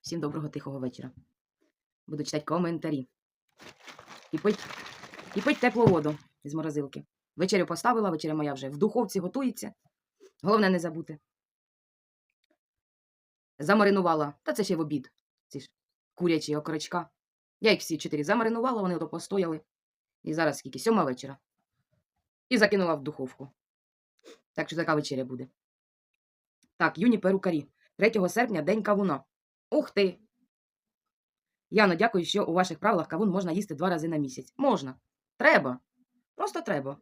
Всім доброго тихого вечора. Буду читати коментарі. І пить, і пить теплу воду з морозилки. Вечерю поставила, вечеря моя вже в духовці готується. Головне не забути. Замаринувала. Та це ще в обід. Ці ж курячі окорочка. Я їх всі чотири замаринувала, вони ото постояли. І зараз скільки? Сьома вечора. І закинула в духовку. Так що така вечеря буде. Так, юні перукарі. 3 серпня день кавуна. Ух ти! Яно, дякую, що у ваших правилах кавун можна їсти два рази на місяць. Можна. Треба. Просто треба.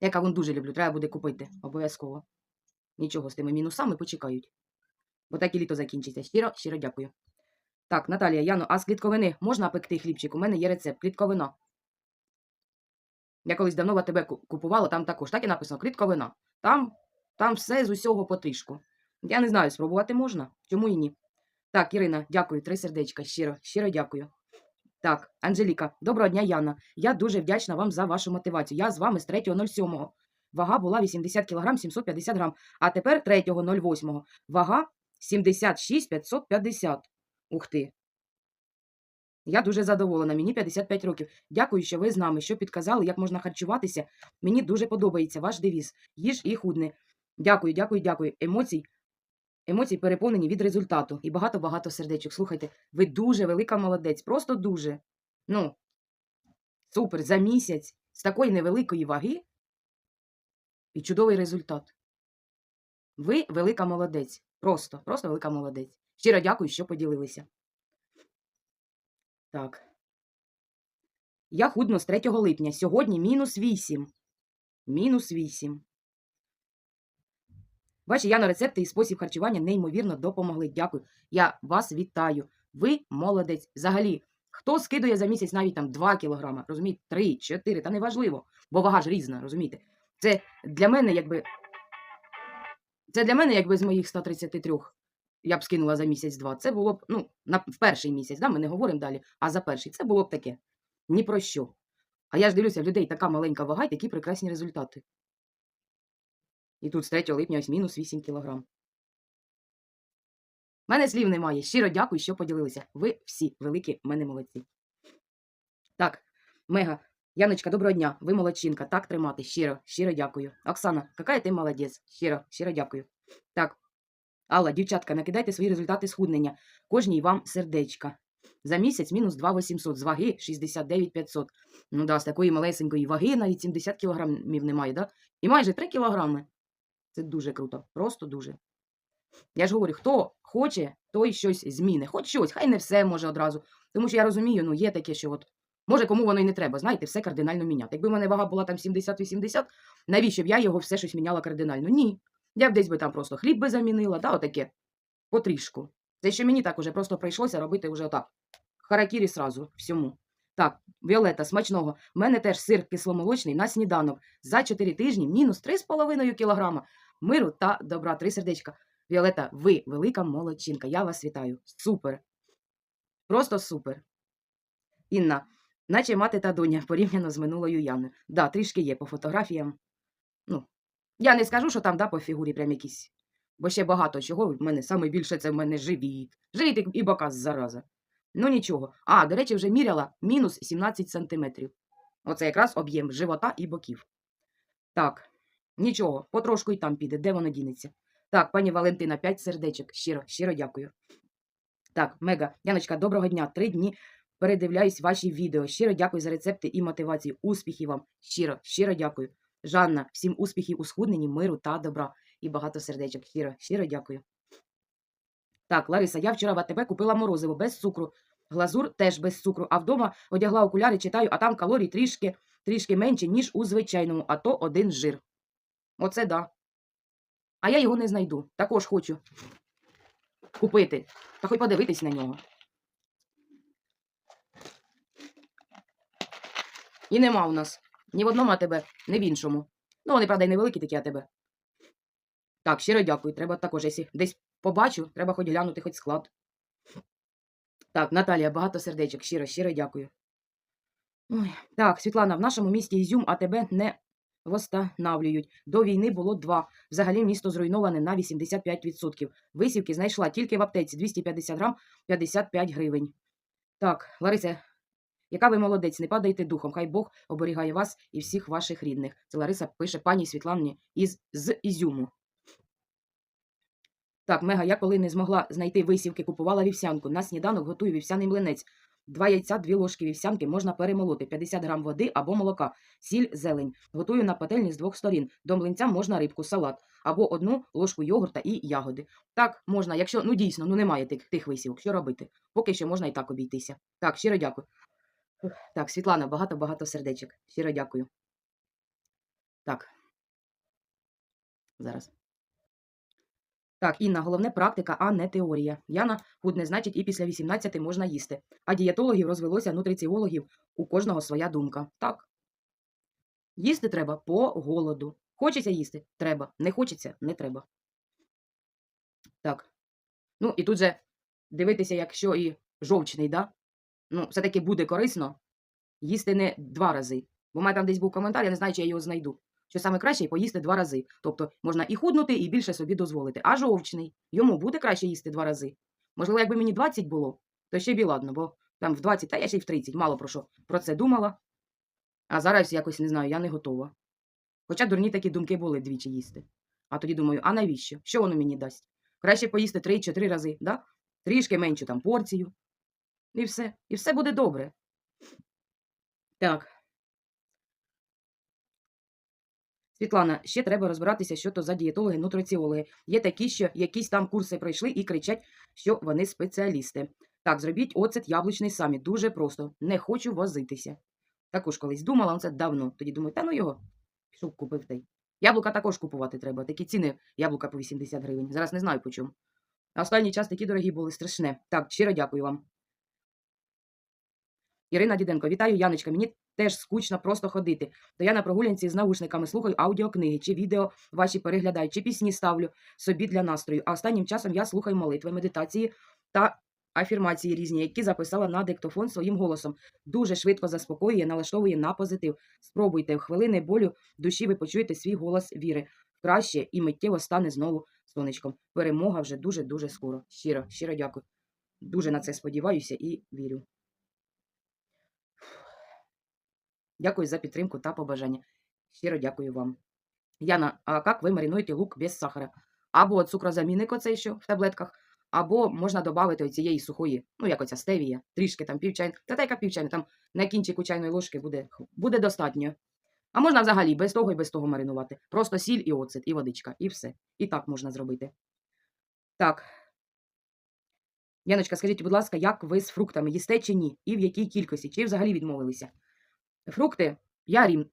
Я кавун дуже люблю, треба буде купити. Обов'язково. Нічого з тими мінусами почекають. Бо так і літо закінчиться. Щиро, щиро дякую. Так, Наталія, Яно, а з клітковини можна пекти хлібчик? У мене є рецепт. Клітковина. Я колись давно тебе купувала, там також. Так і написано клітковина. Там, там все з усього потрішку. Я не знаю, спробувати можна. Чому і ні? Так, Ірина, дякую, три сердечка. Щиро, щиро дякую. Так, Анжеліка, доброго дня, Яна. Я дуже вдячна вам за вашу мотивацію. Я з вами з 3.07. Вага була 80 кг 750 грам, а тепер 3.08. Вага 76 550. Ух ти. Я дуже задоволена. Мені 55 років. Дякую, що ви з нами, що підказали, як можна харчуватися. Мені дуже подобається ваш девіз. Їж і худне. Дякую, дякую, дякую. Емоцій Емоції переповнені від результату і багато-багато сердечок. Слухайте, ви дуже велика молодець, просто дуже. Ну, супер, за місяць з такої невеликої ваги і чудовий результат. Ви велика молодець. Просто, просто велика молодець. Щиро дякую, що поділилися. Так. Я худно з 3 липня. Сьогодні мінус 8. Мінус 8. Ваші Яно рецепти і спосіб харчування неймовірно допомогли. Дякую. Я вас вітаю. Ви молодець. Взагалі, хто скидує за місяць навіть там 2 кілограма, розумієте, 3, 4, та неважливо, бо вага ж різна, розумієте? Це для мене, якби. Це для мене, якби з моїх 133 я б скинула за місяць-два. Це було б, ну, на, в перший місяць, да, ми не говоримо далі, а за перший. Це було б таке. Ні про що. А я ж дивлюся, в людей така маленька вага і такі прекрасні результати. І тут з 3 липня ось мінус 8 кілограм. Мене слів немає. Щиро дякую, що поділилися. Ви всі великі мене молодці. Так, мега. Яночка, доброго дня. Ви молодчинка. Так тримати. Щиро, щиро дякую. Оксана, яка ти молодець. Щиро, щиро дякую. Так. Алла, дівчатка, накидайте свої результати схуднення. Кожній вам сердечка. За місяць мінус 2800, з ваги 69 500. Ну да, з такої малесенької ваги навіть 70 кілограмів немає, да? І майже 3 кілограми. Це дуже круто, просто дуже. Я ж говорю, хто хоче, той щось зміни. Хоч щось, хай не все може одразу. Тому що я розумію, ну є таке, що от, може кому воно і не треба, знаєте, все кардинально міняти. Якби в мене вага була там 70-80, навіщо б я його все щось міняла кардинально? Ні. Я б десь би там просто хліб би замінила, да, отаке, потрішку. Це що мені так уже просто прийшлося робити вже отак. Харакірі сразу, всьому. Так, Віолета, смачного. У мене теж сир кисломолочний на сніданок. За 4 тижні мінус 3,5 кілограма. Миру та добра. Три сердечка. Віолета, ви велика молодчинка. Я вас вітаю. Супер. Просто супер. Інна, наче мати та доня порівняно з минулою Яною. Да, трішки є по фотографіям. Ну, я не скажу, що там да, по фігурі прям якісь. Бо ще багато чого в мене саме більше це в мене живіт. Живіт і бока зараза. Ну нічого. А, до речі, вже міряла мінус 17 сантиметрів. Оце якраз об'єм живота і боків. Так, нічого, потрошку і там піде, де воно дінеться. Так, пані Валентина, 5 сердечок. Щиро, щиро дякую. Так, Мега, Яночка, доброго дня. Три дні передивляюсь ваші відео. Щиро дякую за рецепти і мотивацію. Успіхів вам. Щиро, щиро дякую. Жанна, всім успіхів у схудненні, миру та добра. І багато сердечок. Щиро, щиро дякую. Так, Лариса, я вчора в АТБ купила морозиво без цукру. Глазур теж без цукру, а вдома одягла окуляри, читаю, а там калорій трішки трішки менше, ніж у звичайному, а то один жир. Оце да. А я його не знайду. Також хочу купити. Та хоч подивитись на нього. І нема у нас. Ні в одному АТБ, ні в іншому. Ну, вони, правда, і невеликі такі АТБ. Так, щиро дякую. Треба також, якщо десь побачу, треба хоч глянути, хоч склад. Так, Наталія, багато сердечок. Щиро, щиро дякую. Ой. Так, Світлана, в нашому місті Ізюм АТБ не восстанавлюють. До війни було два. Взагалі місто зруйноване на 85%. Висівки знайшла тільки в аптеці 250 грам 55 гривень. Так, Лариса, яка ви молодець, не падайте духом. Хай Бог оберігає вас і всіх ваших рідних. Це Лариса пише пані Світлані із з Ізюму. Так, Мега, я коли не змогла знайти висівки, купувала вівсянку. На сніданок готую вівсяний млинець. Два яйця, дві ложки вівсянки можна перемолоти, 50 грам води або молока, сіль, зелень. Готую на пательні з двох сторін. До млинця можна рибку, салат або одну ложку йогурта і ягоди. Так, можна, якщо ну дійсно ну немає тих, тих висівок, що робити? Поки що можна і так обійтися. Так, щиро дякую. Так, Світлана, багато-багато сердечок. Щиро дякую. Так. Зараз. Так, Інна, головне практика, а не теорія. Яна худне, значить, і після 18 можна їсти. А дієтологів розвелося нутриціологів, у кожного своя думка. Так. Їсти треба по голоду. Хочеться їсти? Треба. Не хочеться не треба. Так. Ну, і тут же дивитися, якщо і жовчний, да? Ну, все-таки буде корисно їсти не два рази. Бо в мене там десь був коментар, я не знаю, чи я його знайду. Що саме краще поїсти два рази. Тобто можна і худнути, і більше собі дозволити. А жовчний, йому буде краще їсти два рази. Можливо, якби мені 20 було, то ще б і ладно, бо там в 20, та я ще й в 30, мало про що про це думала. А зараз якось не знаю, я не готова. Хоча дурні такі думки були двічі їсти. А тоді думаю, а навіщо? Що воно мені дасть? Краще поїсти 3-4 рази, да? трішки меншу там порцію. І все. І все буде добре. Так. Світлана, ще треба розбиратися, що то за дієтологи, нутриціологи. Є такі, що якісь там курси пройшли і кричать, що вони спеціалісти. Так, зробіть оцет яблучний самі. Дуже просто. Не хочу возитися. Також колись думала, це давно. Тоді думаю, та ну його. Пішов купив той. Яблука також купувати треба. Такі ціни яблука по 80 гривень. Зараз не знаю по чому. Останній час такі дорогі були страшне. Так, щиро дякую вам. Ірина Діденко, вітаю, Яночка. Мені теж скучно просто ходити. То я на прогулянці з наушниками слухаю аудіокниги, чи відео ваші переглядаю, чи пісні ставлю собі для настрою. А останнім часом я слухаю молитви, медитації та афірмації різні, які записала на диктофон своїм голосом. Дуже швидко заспокоює, налаштовує на позитив. Спробуйте в хвилини болю душі ви почуєте свій голос віри. Краще і миттєво стане знову сонечком. Перемога вже дуже-дуже скоро. Щиро, щиро дякую. Дуже на це сподіваюся і вірю. Дякую за підтримку та побажання. Щиро дякую вам. Яна, а як ви маринуєте лук без сахара? Або цукрозамінник оцей, що в таблетках, або можна додати цієї сухої, ну як оця стевія, трішки там півчайна, та та яка півчайна, там на кінчику чайної ложки буде, буде достатньо. А можна взагалі без того і без того маринувати. Просто сіль і оцет, і водичка, і все. І так можна зробити. Так. Яночка, скажіть, будь ласка, як ви з фруктами їсте чи ні? І в якій кількості? Чи взагалі відмовилися? Фрукти я рім.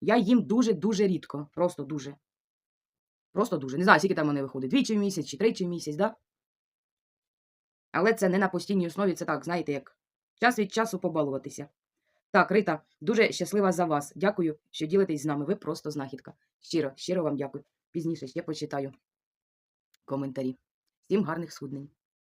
Я їм дуже-дуже рідко. Просто дуже. Просто дуже. Не знаю, скільки там вони виходить. Двічі в місяць чи тричі в місяць, да? Але це не на постійній основі, це так, знаєте, як час від часу побалуватися. Так, Рита, дуже щаслива за вас. Дякую, що ділитесь з нами. Ви просто знахідка. Щиро, щиро вам дякую. Пізніше ще почитаю коментарі. Всім гарних суднень.